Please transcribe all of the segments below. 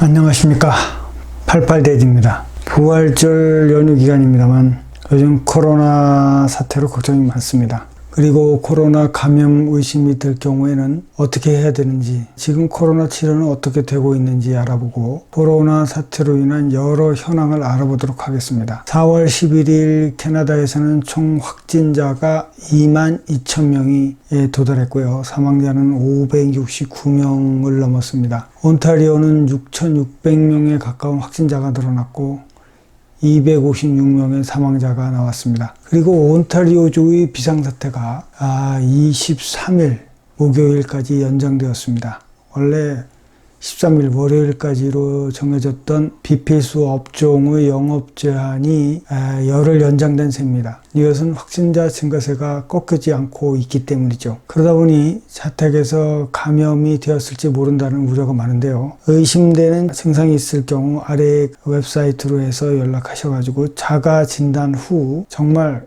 안녕하십니까. 88대지입니다. 부활절 연휴 기간입니다만 요즘 코로나 사태로 걱정이 많습니다. 그리고 코로나 감염 의심이 들 경우에는 어떻게 해야 되는지, 지금 코로나 치료는 어떻게 되고 있는지 알아보고 코로나 사태로 인한 여러 현황을 알아보도록 하겠습니다. 4월 11일 캐나다에서는 총 확진자가 2만 2천 명이 도달했고요. 사망자는 569명을 넘었습니다. 온타리오는 6,600명에 가까운 확진자가 늘어났고 256명의 사망자가 나왔습니다. 그리고 온타리오주의 비상사태가 23일 목요일까지 연장되었습니다. 원래 13일 월요일까지로 정해졌던 비필수 업종의 영업 제한이 열흘 연장된 셈입니다. 이것은 확진자 증가세가 꺾이지 않고 있기 때문이죠. 그러다 보니 자택에서 감염이 되었을지 모른다는 우려가 많은데요. 의심되는 증상이 있을 경우 아래 웹사이트로 해서 연락하셔가지고 자가 진단 후 정말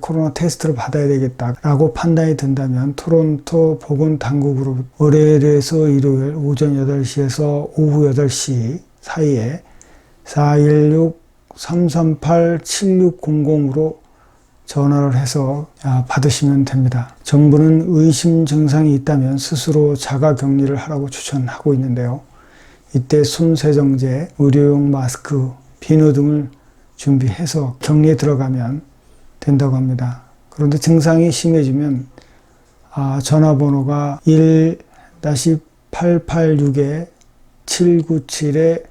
코로나 테스트를 받아야 되겠다라고 판단이 든다면 토론토 보건당국으로 월요일에서 일요일 오전 8시에서 오후 8시 사이에 416-338-7600으로 전화를 해서 아, 받으시면 됩니다. 정부는 의심 증상이 있다면 스스로 자가 격리를 하라고 추천하고 있는데요. 이때 손세정제, 의료용 마스크, 비누 등을 준비해서 격리에 들어가면 된다고 합니다. 그런데 증상이 심해지면 아, 전화번호가 1-886에 797에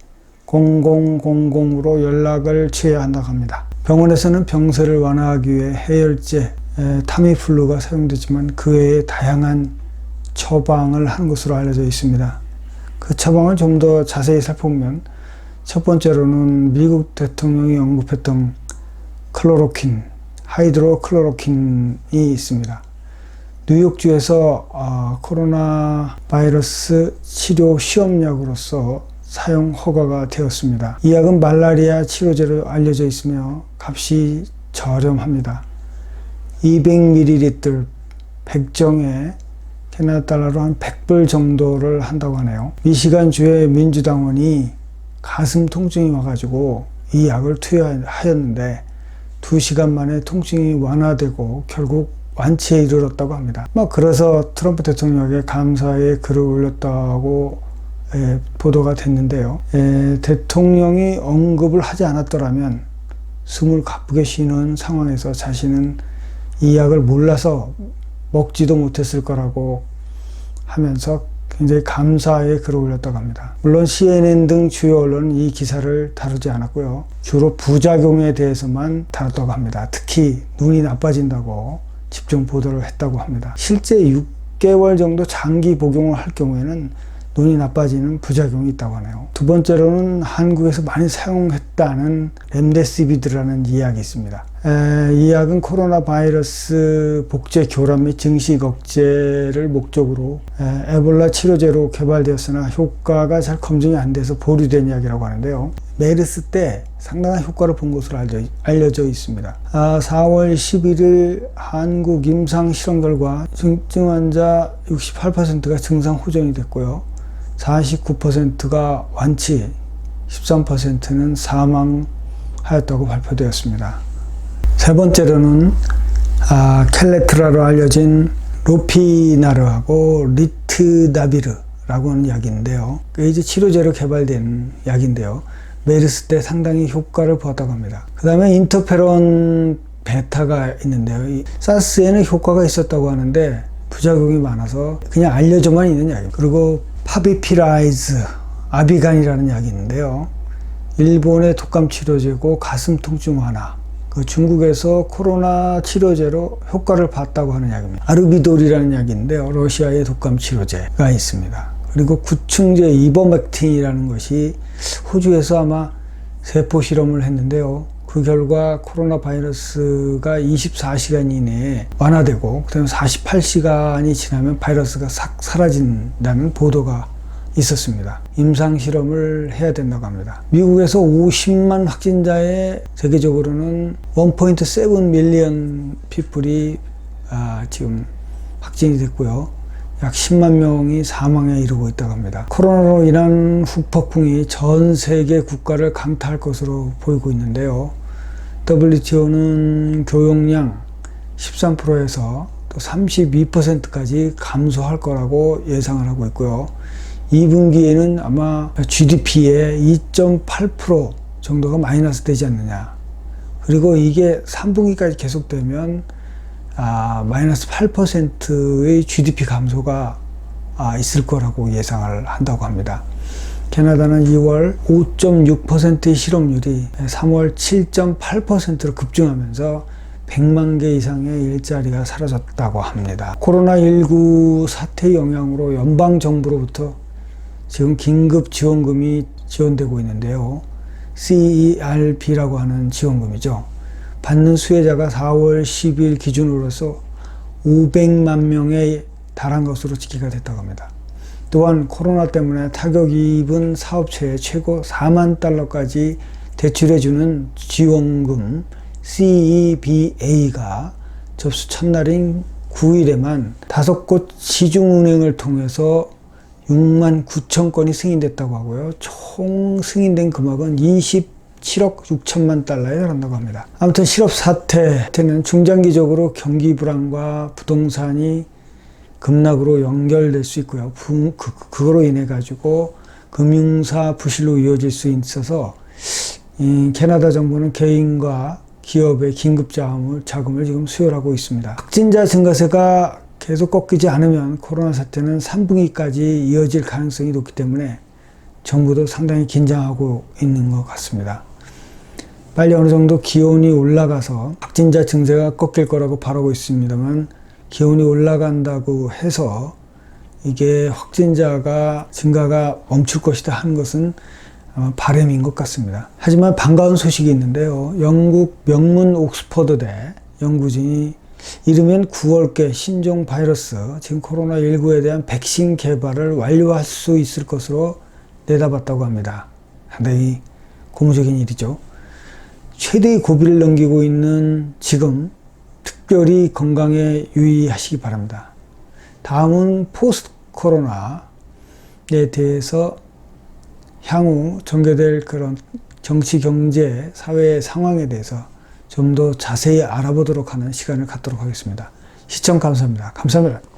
0000으로 연락을 취해야 한다고 합니다. 병원에서는 병세를 완화하기 위해 해열제, 타미플루가 사용되지만 그 외에 다양한 처방을 하는 것으로 알려져 있습니다. 그 처방을 좀 더 자세히 살펴보면 첫 번째로는 미국 대통령이 언급했던 클로로킨, 하이드로클로로킨이 있습니다. 뉴욕주에서 어, 코로나 바이러스 치료 시험약으로서 사용 허가가 되었습니다. 이 약은 말라리아 치료제로 알려져 있으며 값이 저렴합니다. 200ml 100정에 캐나다 달러로 한 100불 정도를 한다고 하네요. 미시간 주의 민주당원이 가슴 통증이 와가지고 이 약을 투여하였는데 2시간 만에 통증이 완화되고 결국 완치에 이르렀다고 합니다. 뭐 그래서 트럼프 대통령에게 감사의 글을 올렸다고 예, 보도가 됐는데요. 예, 대통령이 언급을 하지 않았더라면 숨을 가쁘게 쉬는 상황에서 자신은 이 약을 몰라서 먹지도 못했을 거라고 하면서 굉장히 감사의 글을 올렸다고 합니다. 물론 CNN 등 주요 언론은 이 기사를 다루지 않았고요. 주로 부작용에 대해서만 다뤘다고 합니다. 특히 눈이 나빠진다고 집중 보도를 했다고 합니다. 실제 6개월 정도 장기 복용을 할 경우에는 눈이 나빠지는 부작용이 있다고 하네요. 두 번째로는 한국에서 많이 사용했다는 렘데시비드라는 이약이 있습니다. 에, 이 약은 코로나 바이러스 복제 교란 및 증식 억제를 목적으로 에, 에볼라 치료제로 개발되었으나 효과가 잘 검증이 안 돼서 보류된 약이라고 하는데요. 메르스 때 상당한 효과를 본 것으로 알려, 알려져 있습니다. 아, 4월 11일 한국 임상 실험 결과 중증 환자 68%가 증상 호전이 됐고요. 49%가 완치, 13%는 사망하였다고 발표되었습니다. 세 번째로는 아, 켈레트라로 알려진 로피나르하고 리트다비르라고 하는 약인데요. 이제 치료제로 개발된 약인데요. 메르스 때 상당히 효과를 보았다고 합니다. 그 다음에 인터페론 베타가 있는데요. 사스에는 효과가 있었다고 하는데 부작용이 많아서 그냥 알려져만 있는 약입니다. 그리고 파비피라이즈 아비간이라는 약이 있는데요. 일본의 독감 치료제고 가슴 통증 완화. 그 중국에서 코로나 치료제로 효과를 봤다고 하는 약입니다. 아르비돌이라는 약인데요. 러시아의 독감 치료제가 있습니다. 그리고 구충제 이버맥틴이라는 것이 호주에서 아마 세포 실험을 했는데요. 그 결과 코로나 바이러스가 24시간 이내에 완화되고 그다음에 48시간이 지나면 바이러스가 싹 사라진다는 보도가 있었습니다. 임상 실험을 해야 된다고 합니다. 미국에서 50만 확진자의 세계적으로는 1.7 밀리언 피플이 아, 지금 확진이 됐고요. 약 10만 명이 사망에 이르고 있다고 합니다. 코로나로 인한 후폭풍이 전 세계 국가를 강타할 것으로 보이고 있는데요. WTO는 교역량 13%에서 또 32%까지 감소할 거라고 예상을 하고 있고요. 2분기에는 아마 GDP의 2.8% 정도가 마이너스 되지 않느냐. 그리고 이게 3분기까지 계속되면 아, 마이너스 8%의 GDP 감소가 아, 있을 거라고 예상을 한다고 합니다. 캐나다는 2월 5.6%의 실업률이 3월 7.8%로 급증하면서 100만 개 이상의 일자리가 사라졌다고 합니다. 코로나19 사태 영향으로 연방 정부로부터 지금 긴급 지원금이 지원되고 있는데요. CERB라고 하는 지원금이죠. 받는 수혜자가 4월 10일 기준으로서 500만 명에 달한 것으로 집계가 됐다고 합니다. 또한 코로나 때문에 타격이 입은 사업체에 최고 4만 달러까지 대출해주는 지원금 CEBA가 접수 첫날인 9일에만 다섯 곳 시중은행을 통해서 6만 9천 건이 승인됐다고 하고요. 총 승인된 금액은 27억 6천만 달러에 달한다고 합니다. 아무튼 실업 사태는 중장기적으로 경기 불안과 부동산이 급락으로 연결될 수 있고요. 부, 그, 그거로 인해 가지고 금융사 부실로 이어질 수 있어서 이 캐나다 정부는 개인과 기업의 긴급 자금을, 자금을 지금 수혈하고 있습니다. 확진자 증가세가 계속 꺾이지 않으면 코로나 사태는 3분기까지 이어질 가능성이 높기 때문에 정부도 상당히 긴장하고 있는 것 같습니다. 빨리 어느 정도 기온이 올라가서 확진자 증세가 꺾일 거라고 바라고 있습니다만 기온이 올라간다고 해서 이게 확진자가 증가가 멈출 것이다 하는 것은 아마 바램인 것 같습니다. 하지만 반가운 소식이 있는데요. 영국 명문 옥스퍼드대 연구진이 이르면 9월께 신종 바이러스, 지금 코로나19에 대한 백신 개발을 완료할 수 있을 것으로 내다봤다고 합니다. 상당히 고무적인 일이죠. 최대의 고비를 넘기고 있는 지금 특별히 건강에 유의하시기 바랍니다. 다음은 포스트 코로나에 대해서 향후 전개될 그런 정치, 경제, 사회 상황에 대해서 좀 더 자세히 알아보도록 하는 시간을 갖도록 하겠습니다. 시청 감사합니다. 감사합니다.